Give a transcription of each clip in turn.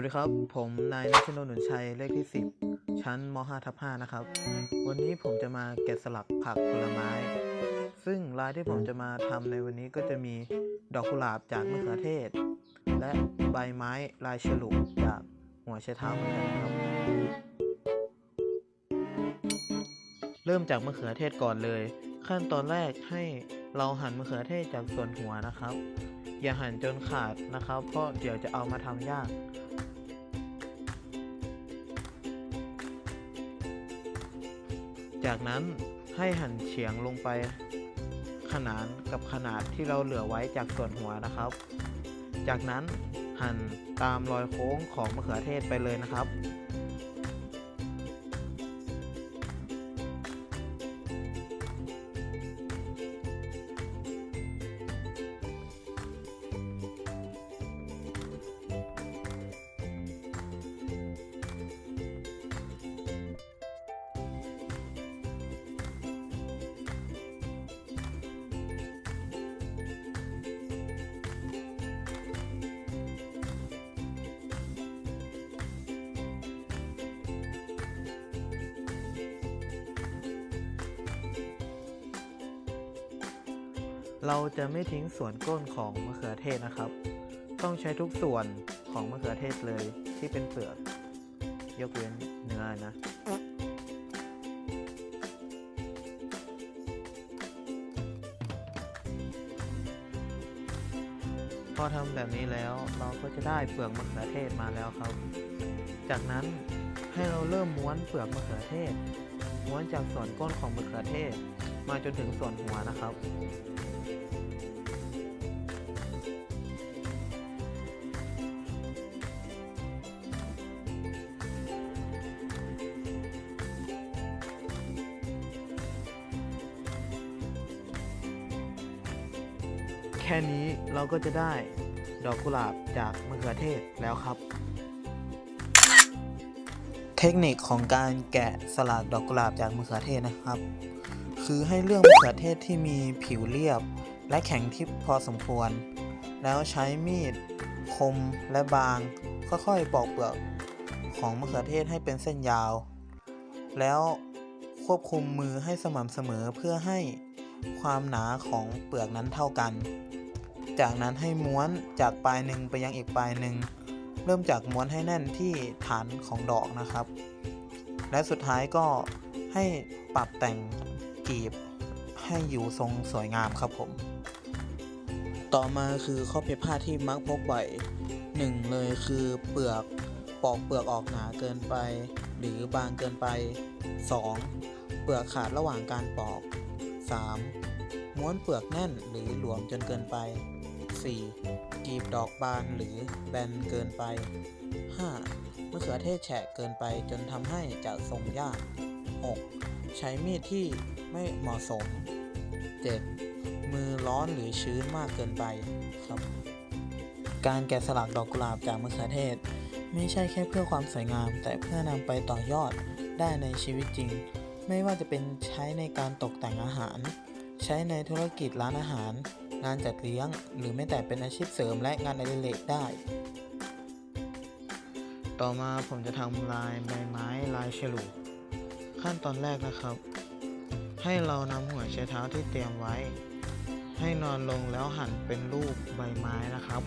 วัสดีครับ ผมนายนัชนนท์หนุนชัย เลขที่ 10 ชั้นม 5 ทับ5นะครับ วันนี้ผมจะมาแกะสลักผักผลไม้ ซึ่งลายที่ผมจะมาทำในวันนี้ก็จะมีดอกกุหลาบจากมะเขือเทศ และใบไม้ลายฉลุจากหัวไชเท้าเหมือนกันครับ เริ่มจากมะเขือเทศก่อนเลย ขั้นตอนแรกให้เราหั่นมะเขือเทศจากส่วนหัวนะครับ อย่าหั่นจนขาดนะครับ เพราะเดี๋ยวจะเอามาทำยาก จากนั้นให้หั่นเฉียงลงไป ขนานกับขนาดที่เราเหลือไว้จากส่วนหัวนะครับ จากนั้นหั่นตามรอยโค้งของมะเขือเทศไปเลยนะครับ เราจะไม่ทิ้งส่วนก้นของมะเขือเทศนะครับ ต้องใช้ทุกส่วนของมะเขือเทศเลยที่เป็นเปลือก ยกเว้นเนื้อนะพอทำแบบนี้แล้วเราก็จะได้เปลือกมะเขือเทศมาแล้วครับ จากนั้นให้เราเริ่มม้วนเปลือกมะเขือเทศ ม้วนจากส่วนก้นของมะเขือเทศ มาจนถึงส่วนหัวนะครับ ค่นี้เราก็จะได้ดอกกุหลาบจากมะเขือเทศแล้วครับ เทคนิคของการแกะสลักดอกกุหลาบจากมะเขือเทศนะครับ คือให้เลือกมะเขือเทศที่มีผิวเรียบ และแข็งทิพพอสมควร แล้วใช้มีดคมและบาง ค่อยๆปอกเปลือกของมะเขือเทศให้เป็นเส้นยาว แล้วควบคุมมือให้สม่ำเสมอเพื่อให้ ความหนาของเปลือกนั้นเท่ากัน จากนั้นให้ม้วนจากปลายหนึ่งไปยังอีกปลายหนึ่ง เริ่มจากม้วนให้แน่นที่ฐานของดอกนะครับ และสุดท้ายก็ให้ปรับแต่งกีบให้อยู่ทรงสวยงามครับผม ต่อมาคือข้อผิดพลาดที่มักพบบ่อยหนึ่งเลยคือเปลือกปอกเปลือกออกหนาเกินไป หรือบางเกินไป 2. เปลือกขาดระหว่างการปอก 3. ม้วนเปลือกแน่นหรือหลวมจนเกินไป 4. กีบดอกบานหรือแบนเกินไป 5. มะเขือเทศแฉะเกินไปจนทำให้จะทรงยาก 6. ใช้มีดที่ไม่เหมาะสม 7. มือร้อนหรือชื้นมากเกินไปครับ การแกะสลักดอกกุหลาบจากมะเขือเทศ ไม่ใช่แค่เพื่อความสวยงาม แต่เพื่อนำไปต่อยอดได้ในชีวิตจริง ไม่ว่าจะเป็นใช้ในการตกแต่งอาหาร ใช้ในธุรกิจร้านอาหาร งานจัดเลี้ยง หรือแม้แต่เป็นอาชีพเสริมและงานอดิเรกได้ ต่อมาผมจะทำลายใบไม้ลายฉลุขั้นตอนแรกนะครับ ให้เรานำหัวไชเท้าที่เตรียมไว้ ให้นอนลงแล้วหั่นเป็นรูปใบไม้นะครับ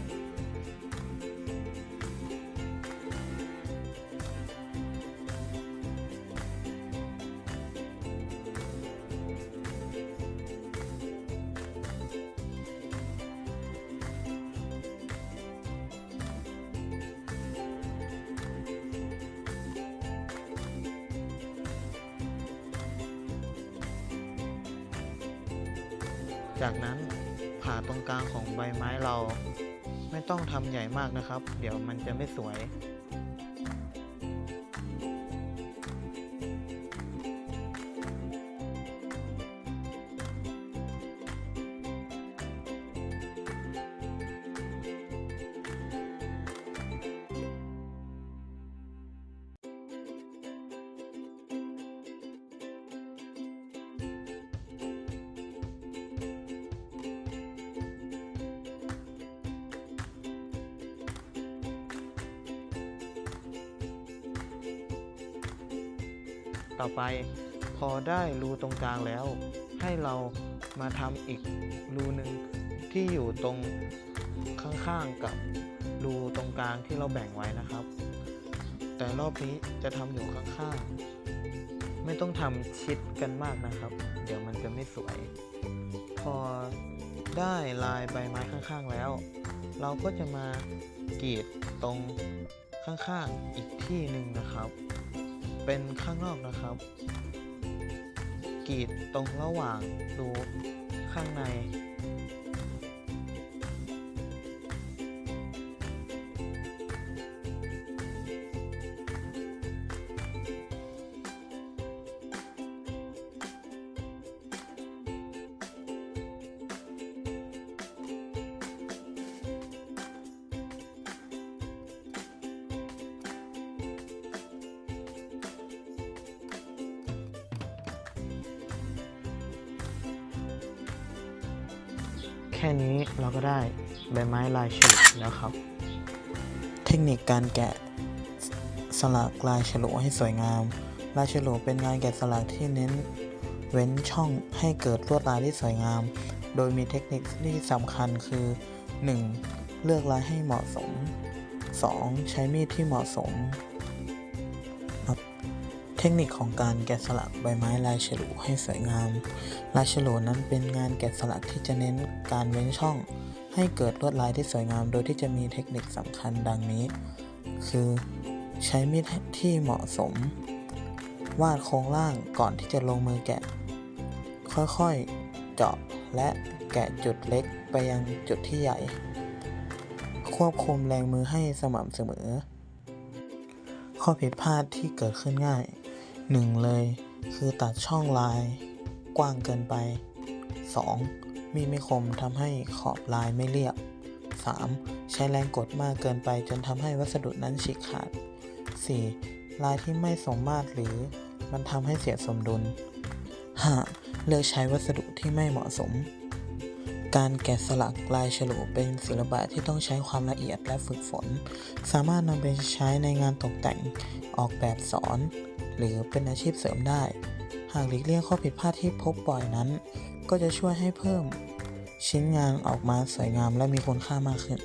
จากนั้นผ่าตรงกลางของใบไม้เรา ไม่ต้องทำใหญ่มากนะครับ เดี๋ยวมันจะไม่สวย ต่อไป พอได้รูตรงกลางแล้ว ให้เรามาทำอีกรูหนึ่งที่อยู่ตรงข้างๆกับรูตรงกลางที่เราแบ่งไว้นะครับ แต่รอบนี้จะทำอยู่ข้างๆ ไม่ต้องทำชิดกันมากนะครับ เดี๋ยวมันจะไม่สวย พอได้ลายใบไม้ข้างๆแล้ว เราก็จะมากรีดตรงข้างๆอีกที่หนึ่งนะครับ เป็นข้างนอกนะครับกรีดตรงระหว่างรูข้างใน ค่นี้เราก็ได้ใบไม้ลายฉลุแล้วครับ เทคนิคการแกะสลักลายฉลุให้สวยงาม ลายฉลุเป็นงานแกะสลักที่เน้นเว้นช่องให้เกิดลวดลายที่สวยงาม โดยมีเทคนิคที่สำคัญคือ 1. เลือกลายให้เหมาะสม 2. ใช้มีดที่เหมาะสม ทคนิคของการแกะสลักใบไม้ลายฉลุให้สวยงาม ลายฉลุนั้นเป็นงานแกะสลักที่จะเน้นการเว้นช่อง ให้เกิดลวดลายที่สวยงาม โดยที่จะมีเทคนิคสำคัญดังนี้ คือใช้มีดที่เหมาะสม วาดโครงล่างก่อนที่จะลงมือแกะ ค่อยๆเจาะและแกะจุดเล็กไปยังจุดที่ใหญ่ ควบคุมแรงมือให้สม่ำเสมอ ข้อผิดพลาดที่เกิดขึ้นง่าย หนึ่งเลยคือตัดช่องลายกว้างเกินไป 2. มีดไม่คมทำให้ขอบลายไม่เรียบ 3. ใช้แรงกดมากเกินไปจนทำให้วัสดุนั้นฉีกขาด 4. ลายที่ไม่สมมาตรหรือมันทำให้เสียสมดุล 5. เลือกใช้วัสดุที่ไม่เหมาะสม การแกะสลักลายฉลุเป็นศิลปะที่ต้องใช้ความละเอียดและฝึกฝน สามารถนำไปใช้ในงานตกแต่งออกแบบสอน หรือเป็นอาชีพเสริมได้ หากหลีกเลี่ยงข้อผิดพลาดที่พบบ่อยนั้น ก็จะช่วยให้เพิ่มชิ้นงานออกมาสวยงามและมีคุณค่ามากขึ้น